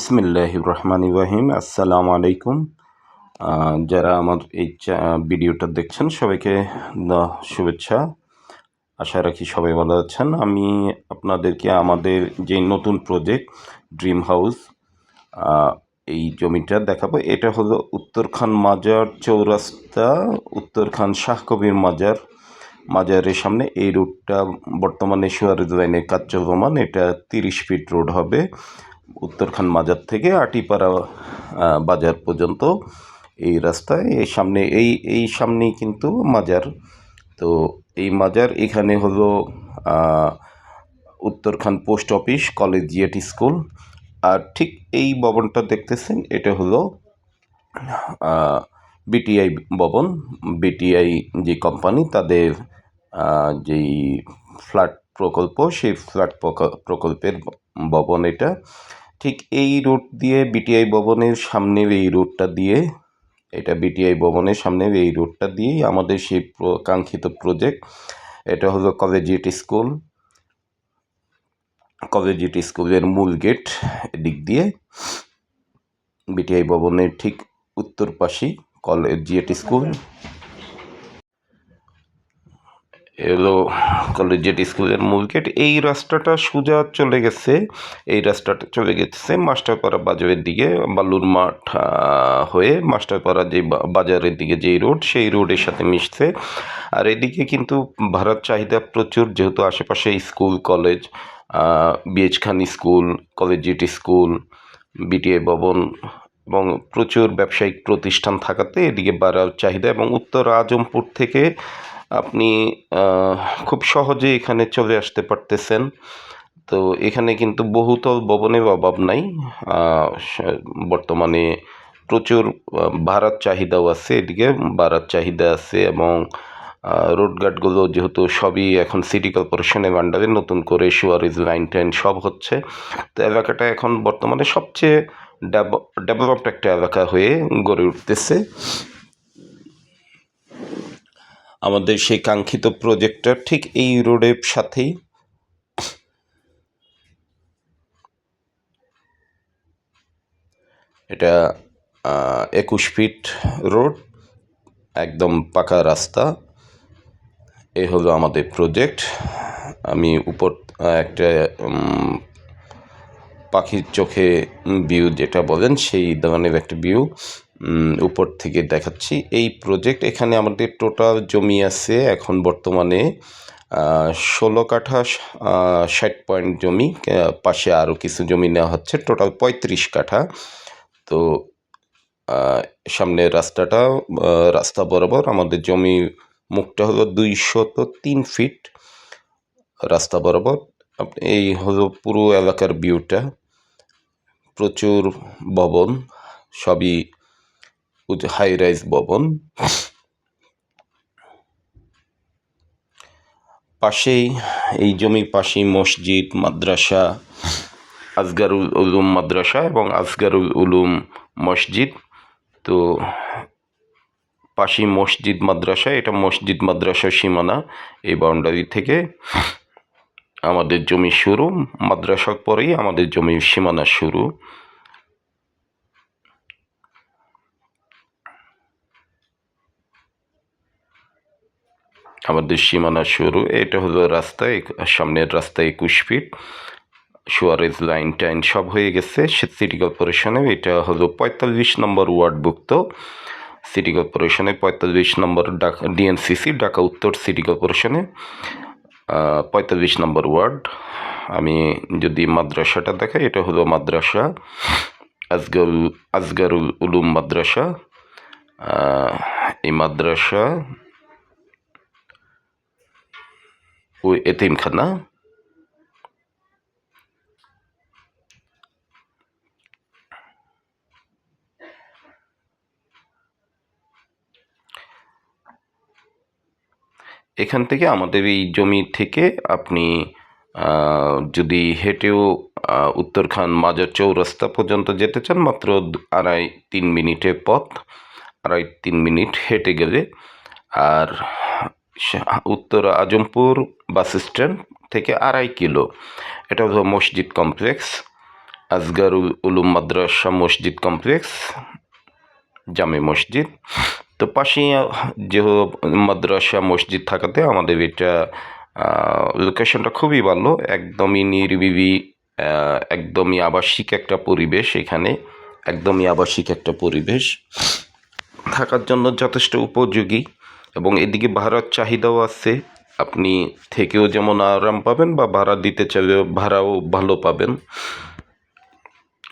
ইসমিল্লাহ রহমান ইব্রাহিম আসসালামু আলাইকুম যারা আমার এই ভিডিওটা দেখছেন, সবাইকে শুভেচ্ছা। আশা রাখি সবাই ভালো আছেন। আমি আপনাদেরকে আমাদের যে নতুন প্রজেক্ট ড্রিম হাউস এই জমিটা দেখাবো। এটা হলো উত্তরখান মাজার চৌরাস্তা, উত্তরখান শাহ কবির মাজার, মাজারের সামনে। এই রুটটা বর্তমানে সুয়ারেজ লাইনের কাজ চলমান। এটা তিরিশ ফিট রোড হবে। উত্তরখান মাজার থেকে আটিপাড়া বাজার পর্যন্ত এই রাস্তায়, এই সামনে, এই এই সামনেই কিন্তু মাজার। তো এই মাজার এখানে হলো Uttarkhan post office, college collegiate school. আর ঠিক এই ভবনটা দেখতেছেন, এটা হলো বিটিআই ভবন। বিটিআই যে কোম্পানি, তাদের যেই ফ্ল্যাট প্রকল্প, সেই ফ্ল্যাট প্রক- প্রকল্পের ভবন এটা। ঠিক এই রুট দিয়ে বিটিআই ভবনের সামনের এই রুটটা দিয়ে, এটা বিটিআই ভবনের সামনের এই রুটটা দিয়েই আমাদের সেই কাঙ্ক্ষিত প্রজেক্ট এটা হলো কলেজিয়েট স্কুল কলেজিয়েট স্কুলের মূল গেট এদিক দিয়ে বিটিআই ভবনের ঠিক উত্তর পাশেই কলেজিয়েট স্কুল এলো কলেজিয়েট স্কুলের মূল গেট এই রাস্তাটা সোজা চলে গেছে, এই রাস্তাটা চলে গেছে মাস্টারপাড়া বাজারের দিকে, বালুর মাঠ হয়ে মাস্টারপাড়া যে বাজারের দিকে যেই রোড সেই রোডের সাথে মিশছে। আর এদিকে কিন্তু ভারত চাহিদা প্রচুর, যেহেতু আশেপাশে school college BH Khan school collegiate school BTA ভবন এবং প্রচুর ব্যবসায়িক প্রতিষ্ঠান থাকাতে এদিকে বাড়ার চাহিদা এবং উত্তর আজমপুর থেকে আপনি খুব সহজে এখানে চলে আসতে পারতেছেন। তো এখানে কিন্তু বহুতল ভবনের অভাব নাই। বর্তমানে প্রচুর ভাড়ার চাহিদাও আছে এদিকে। ভাড়ার চাহিদা আছে এবং রোডঘাটগুলো যেহেতু সবই এখন সিটি কর্পোরেশনের আন্ডারে, নতুন করে সুয়ারিজ, লাইন টাইন সব হচ্ছে। তো এলাকাটা এখন বর্তমানে সবচেয়ে ডেভেলপড একটা এলাকা হয়ে গড়ে উঠতেছে। আমাদের সেই কাঙ্ক্ষিত প্রজেক্টটা ঠিক এই রোডের সাথেই। এটা একুশ ফিট রোড একদম পাকা রাস্তা। এ হলো আমাদের প্রজেক্ট আমি উপর একটা পাখির চোখে ভিউ যেটা বলেন, সেই ধরনের একটা ভিউ উপর থেকে দেখাচ্ছি। এই প্রজেক্ট এখানে আমাদের টোটাল জমি আছে এখন বর্তমানে ষোলো কাঠা ষাট পয়েন্ট জমি পাশে আরও কিছু জমি নেওয়া হচ্ছে। টোটাল পঁয়ত্রিশ কাঠা। তো আহ, সামনের রাস্তাটা রাস্তা বরাবর আমাদের জমি মুখটা হলো দুইশত তিন ফিট রাস্তা বরাবর। এই হলো পুরো এলাকার ভিউটা প্রচুর ভবন সবই হাই রাইজ ভবন। পাশেই এই জমির পাশেই মসজিদ, মাদ্রাসা আসগারুল উলুম মাদ্রাসা এবং আসগারুল উলুম মসজিদ। তো পাশেই মসজিদ, মাদ্রাসা, এটা মসজিদ, মাদ্রাসার সীমানা এই বাউন্ডারি থেকে আমাদের জমি শুরু। মাদ্রাসার পরেই আমাদের জমির সীমানা শুরু। আমাদের সীমানা শুরু, এটা হলো রাস্তা সামনের রাস্তা একুশ ফিট, সুয়ারেজ লাইন টাইন সব হয়ে গেছে। সিটি কর্পোরেশনে এটা হলো পঁয়তাল্লিশ নম্বর ওয়ার্ডভুক্ত। সিটি কর্পোরেশনে পঁয়তাল্লিশ নম্বর ঢাকা ডিএনসিসি ঢাকা উত্তর সিটি কর্পোরেশনে পঁয়তাল্লিশ নম্বর ওয়ার্ড। আমি যদি মাদ্রাসাটা দেখাই, এটা হলো মাদ্রাসা আজগারুল আজগারুল উলুম মাদ্রাসা। এই মাদ্রাসা ও এতিমখানা এখান থেকে আমাদের এই জমি থেকে আপনি যদি হেঁটেও উত্তরখান মাজার চৌরাস্তা পর্যন্ত যেতে চান, মাত্র আড়াই, তিন মিনিটের পথ, আড়াই, তিন মিনিট হেঁটে গেলে, আর উত্তর আজমপুর বাস স্ট্যান্ড থেকে আড়াই কিলো। এটা হলো মসজিদ কমপ্লেক্স আসগারুল উলুম মাদ্রাসা মসজিদ কমপ্লেক্স জামে মসজিদ। তো পাশেই যে মাদ্রাসা মসজিদ থাকাতে আমাদের এটা লোকেশনটা খুবই ভালো একদমই নিরিবিলি আহ, একদমই আবাসিক একটা পরিবেশ এখানে একদমই আবাসিক একটা পরিবেশ। থাকার জন্য যথেষ্ট উপযোগী। এবং এদিকে ভাড়ার চাহিদাও আছে। আপনি থেকেও যেমন আরাম পাবেন বা ভাড়া দিতে চাইলেও ভাড়াও ভালো পাবেন।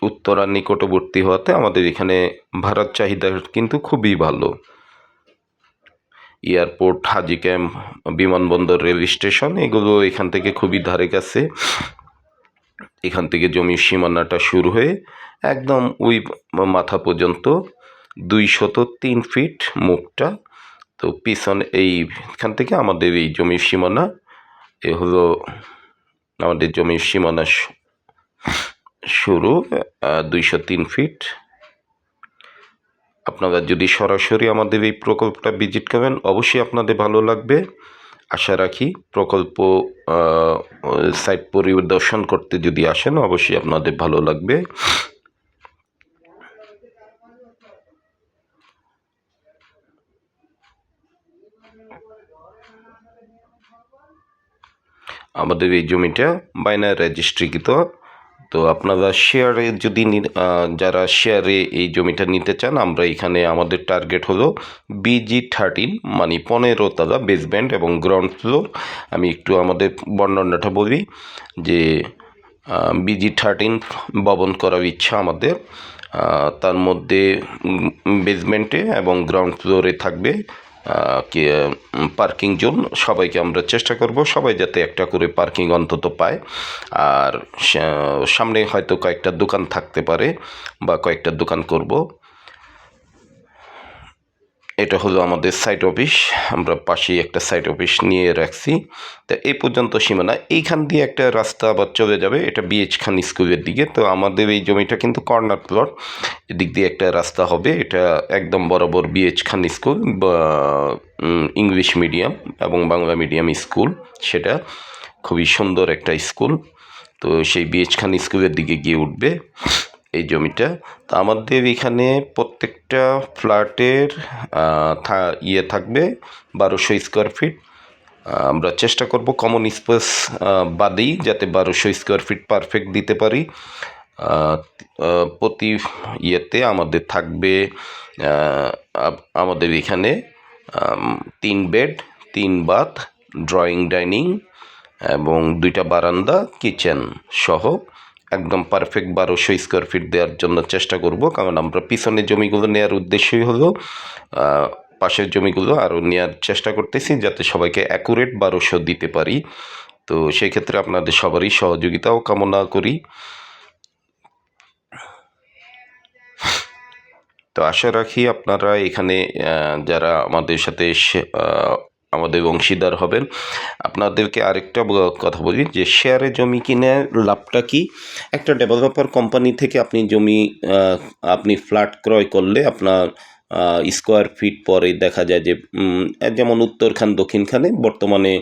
উত্তরা নিকটবর্তী হওয়াতে আমাদের এখানে ভাড়ার চাহিদা কিন্তু খুবই ভালো। এয়ারপোর্ট হাজি ক্যাম্প বিমানবন্দর, রেল স্টেশন, এগুলো এখান থেকে খুবই ধারে কাছে। এখান থেকে জমির সীমানাটা শুরু হয়ে একদম ওই মাথা পর্যন্ত দুইশত তিন ফিট মুখটা তো পিছনে এইখান থেকে আমাদের এই জমির সীমানা, এ হলো আমাদের জমির সীমানা শুরু দুইশো তিন ফিট। আপনারা যদি সরাসরি আমাদের এই প্রকল্পটা ভিজিট করেন, অবশ্যই আপনাদের ভালো লাগবে। আশা রাখি প্রকল্প সাইট পরিদর্শন করতে যদি আসেন, অবশ্যই আপনাদের ভালো লাগবে। আমাদের এই জমিটা বাইনার রেজিস্ট্রিকৃত। তো আপনারা শেয়ারে যদি যারা শেয়ারে এই জমিটা নিতে চান, আমরা এখানে আমাদের টার্গেট হলো বিজি থার্টিন মানে পনেরো তলা বেসমেন্ট এবং গ্রাউন্ড ফ্লোর আমি একটু আমাদের বর্ণনাটা বলি যে বিজি থার্টিন ভবন করার ইচ্ছা আমাদের। তার মধ্যে বেসমেন্টে এবং গ্রাউন্ড ফ্লোরে থাকবে। পার্কিং জোন, সবাইকে আমরা চেষ্টা করব, সবাই যাতে একটা করে পার্কিং অন্তত পায়। আর সামনে হয়তো কয়েকটা দোকান থাকতে পারে বা কয়েকটা দোকান করব। এটা হলো আমাদের সাইট অফিস আমরা পাশেই একটা সাইট অফিস নিয়ে রাখছি। তা এই পর্যন্ত সীমানা। এইখান দিয়ে একটা রাস্তা আবার চলে যাবে। এটা বিএচ খান স্কুলের দিকে। তো আমাদের এই জমিটা কিন্তু কর্নার প্লট এদিক দিয়ে একটা রাস্তা হবে। এটা একদম বরাবর BH Khan school English medium এবং বাংলা মিডিয়াম স্কুল সেটা খুবই সুন্দর একটা স্কুল তো সেই বিএচ খান স্কুলের দিকে গিয়ে উঠবে। এই জমিটা। তো আমাদের এখানে প্রত্যেকটা ফ্ল্যাটের ইয়ে থাকবে বারোশো স্কোয়ার ফিট। আমরা চেষ্টা করব কমন স্পেস বাদেই যাতে বারোশো স্কোয়ার ফিট পারফেক্ট দিতে পারি। প্রতি ইয়েতে আমাদের থাকবে আমাদের এখানে তিন বেড, তিন বাথ ড্রয়িং ডাইনিং এবং দুইটা বারান্দা কিচেন সহ। একদম পারফেক্ট বারোশো স্কোয়ার ফিট দেওয়ার জন্য চেষ্টা করব। কারণ আমরা পিছনের জমিগুলো নেওয়ার উদ্দেশ্যই হলো পাশের জমিগুলো আরও নেওয়ার চেষ্টা করতেছি যাতে সবাইকে অ্যাকুরেট বারোশো দিতে পারি। তো সেক্ষেত্রে আপনাদের সবারই সহযোগিতাও কামনা করি। তো আশা রাখি আপনারা এখানে যারা আমাদের সাথে আমাদের অংশীদার হবেন। আপনাদেরকে আরেকটা কথা বলি যে শেয়ারে জমি কিনে লাভটা কি? একটা ডেভেলপার কোম্পানি থেকে আপনি জমি আপনি ফ্ল্যাট ক্রয় করলে আপনার স্কোয়ার ফিট পরে দেখা যায় যে যেমন উত্তরখান দক্ষিণখানে বর্তমানে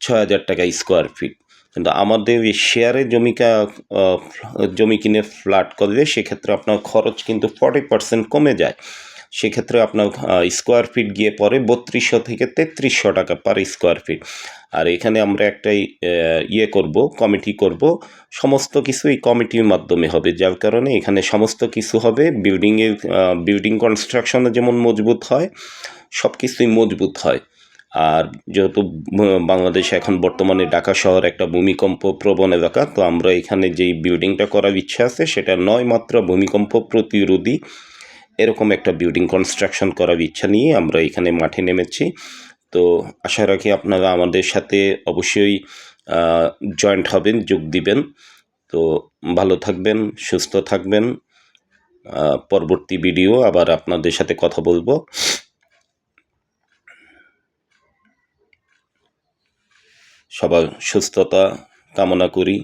ছয় হাজার টাকা স্কোয়ার ফিট কিন্তু আমাদের এই শেয়ারে জমি কা- আহ, জমি কিনে ফ্ল্যাট করলে সেক্ষেত্রে আপনার খরচ কিন্তু ফর্টি পার্সেন্ট কমে যায়। সেক্ষেত্রে আপনার স্কোয়ার ফিট গিয়ে পরে বত্রিশশো থেকে তেত্রিশশো টাকা পার স্কোয়ার ফিট আর এখানে আমরা একটাই ইয়ে করব কমিটি করব। সমস্ত কিছু এই কমিটির মাধ্যমে হবে, যার কারণে এখানে সমস্ত কিছু হবে। বিল্ডিংয়ের বিল্ডিং কনস্ট্রাকশনে যেমন মজবুত হয় সব কিছুই মজবুত হয়। আর যেহেতু বাংলাদেশ এখন বর্তমানে ঢাকা শহর একটা ভূমিকম্প প্রবণ এলাকা, তো আমরা এখানে যেই বিল্ডিংটা করার ইচ্ছা আছে, সেটা নয় মাত্রা ভূমিকম্প প্রতিরোধী এরকম একটা বিল্ডিং কনস্ট্রাকশন করার ইচ্ছা নিয়ে আমরা এখানে মাঠে নেমেছি। তো আশা রাখি আপনারা আমাদের সাথে অবশ্যই জয়েন্ট হবেন, যোগ দিবেন। তো ভালো থাকবেন, সুস্থ থাকবেন। পরবর্তী ভিডিও আবার আপনাদের সাথে কথা বলব। সবার সুস্থতা কামনা করি।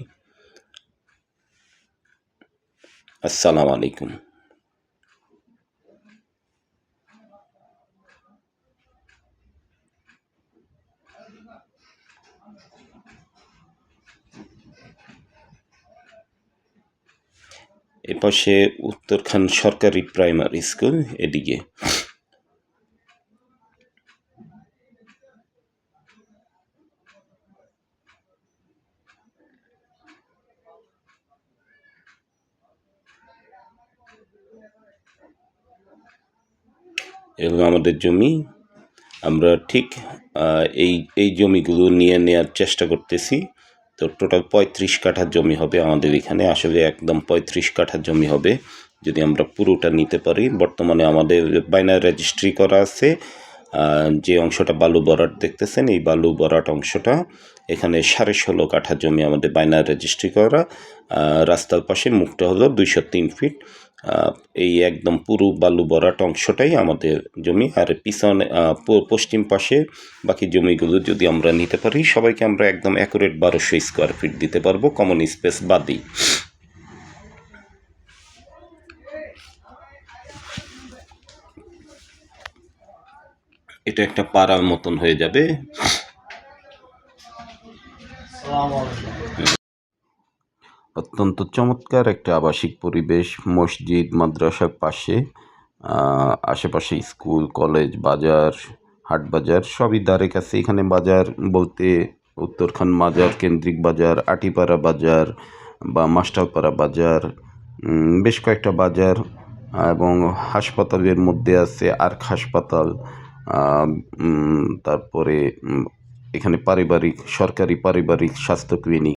আসসালামু আলাইকুম। পাশে উত্তরখান সরকারি প্রাইমারি স্কুল, এদিকে। এগুলো আমাদের জমি। আমরা ঠিক এই এই জমিগুলো নিয়ে নেওয়ার চেষ্টা করতেছি। তো টোটাল পঁয়ত্রিশ কাঠা জমি হবে আমাদের এখানে। আসলে একদম পঁয়ত্রিশ কাঠা জমি হবে, যদি আমরা পুরোটা নিতে পারি। বর্তমানে আমাদের বাইনার রেজিস্ট্রি করা আছে। যে অংশটা বালু বরাট দেখতেছেন, এই বালু বরাট অংশটা এখানে সাড়ে ষোলো কাঠা জমি আমাদের বাইনার রেজিস্ট্রি করা। রাস্তার পাশে মুখটা হলো দুইশো তিন ফিট এই একদম পুরো বালু বরাট অংশটাই আমাদের জমি। আর পিছনে পশ্চিম পাশে বাকি জমিগুলো যদি আমরা নিতে পারি, সবাইকে আমরা একদম অ্যাকুরেট বারোশো স্কোয়ার ফিট দিতে পারব কমন স্পেস বাদই এটা একটা পাড়ার মতন হয়ে যাবে। অত্যন্ত চমৎকার একটা আবাসিক পরিবেশ, মসজিদ, মাদ্রাসার পাশে আশেপাশে স্কুল, কলেজ, বাজার, হাট বাজার সবই দ্বারে কাছে। এখানে বাজার বলতে উত্তরখান বাজার, কেন্দ্রিক বাজার, আটিপাড়া বাজার বা মাস্টারপাড়া বাজার বেশ কয়েকটা বাজার এবং হাসপাতালের মধ্যে আছে আর্ক হাসপাতাল তারপরে এখানে পারিবারিক, সরকারি পারিবারিক স্বাস্থ্য ক্লিনিক।